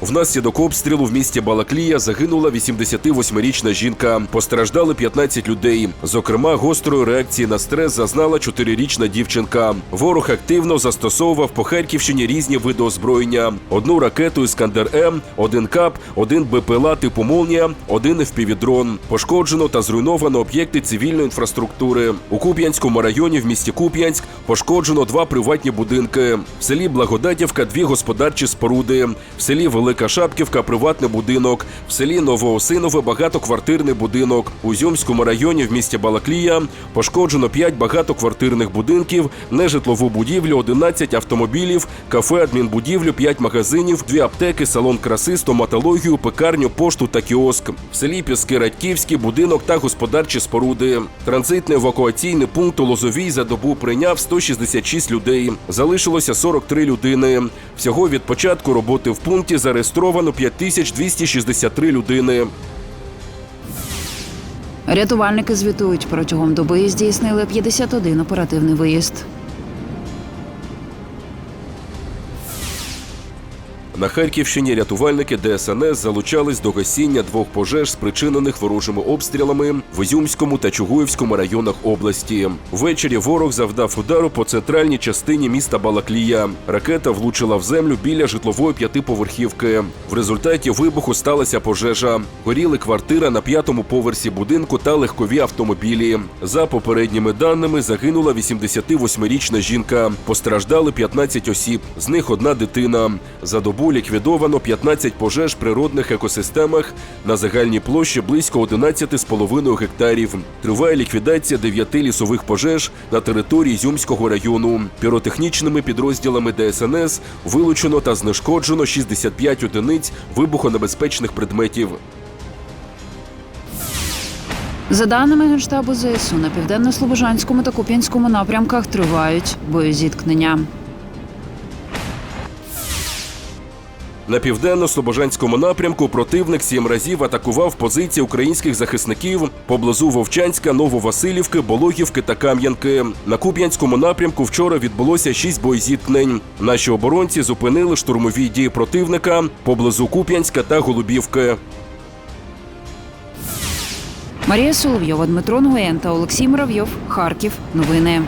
Внаслідок обстрілу в місті Балаклія загинула 88-річна жінка. Постраждали 15 людей. Зокрема, гострої реакції на стрес зазнала 4-річна дівчинка. Ворог активно застосовував по Харківщині різні види озброєння: одну ракету Іскандер М, один кап, один БПЛА типу Молнія, один FPV-дрон. Пошкоджено та зруйновано об'єкти цивільної інфраструктури. У Куп'янському районі в місті Куп'янськ пошкоджено два приватні будинки. В селі Благодатівка дві господарчі споруди. В селі Велика Шапківка приватний будинок. В селі Новоосинове багатоквартирний будинок. У Зьомському районі в місті Балаклія пошкоджено 5 багатоквартирних будинків, нежитлову будівлю, 11 автомобілів, кафе, адмінбудівлю, 5 магазинів, 2 аптеки, салон краси, стоматологію, пекарню, пошту та кіоск. В селі Піски Радьківський будинок та господарчі споруди. Транзитний евакуаційний пункт у Лозовій за добу прийняв 166 людей. Залишилося 43 людини. Всього від початку роботи в пункті зареєстровано 5263 людини. Рятувальники звітують, протягом доби здійснили 51 оперативний виїзд. На Харківщині рятувальники ДСНС залучались до гасіння двох пожеж, спричинених ворожими обстрілами в Ізюмському та Чугуївському районах області. Ввечері ворог завдав удару по центральній частині міста Балаклія. Ракета влучила в землю біля житлової п'ятиповерхівки. В результаті вибуху сталася пожежа. Горіли квартира на п'ятому поверсі будинку та легкові автомобілі. За попередніми даними загинула 88-річна жінка. Постраждали 15 осіб, з них одна дитина. За добу ліквідовано 15 пожеж в природних екосистемах на загальній площі близько 11,5 гектарів. Триває ліквідація 9 лісових пожеж на території Зюмського району. Піротехнічними підрозділами ДСНС вилучено та знешкоджено 65 одиниць вибухонебезпечних предметів. За даними Генштабу ЗСУ, на південно-слобожанському та Куп'янському напрямках тривають боєзіткнення. На південно-слобожанському напрямку противник сім разів атакував позиції українських захисників поблизу Вовчанська, Нововасилівки, Бологівки та Кам'янки. На Куп'янському напрямку вчора відбулося шість боєзіткнень. Наші оборонці зупинили штурмові дії противника поблизу Куп'янська та Голубівки. Марія Соловйова, Дмитро Нгоєн та Олексій Муравйов. Харків. Новини.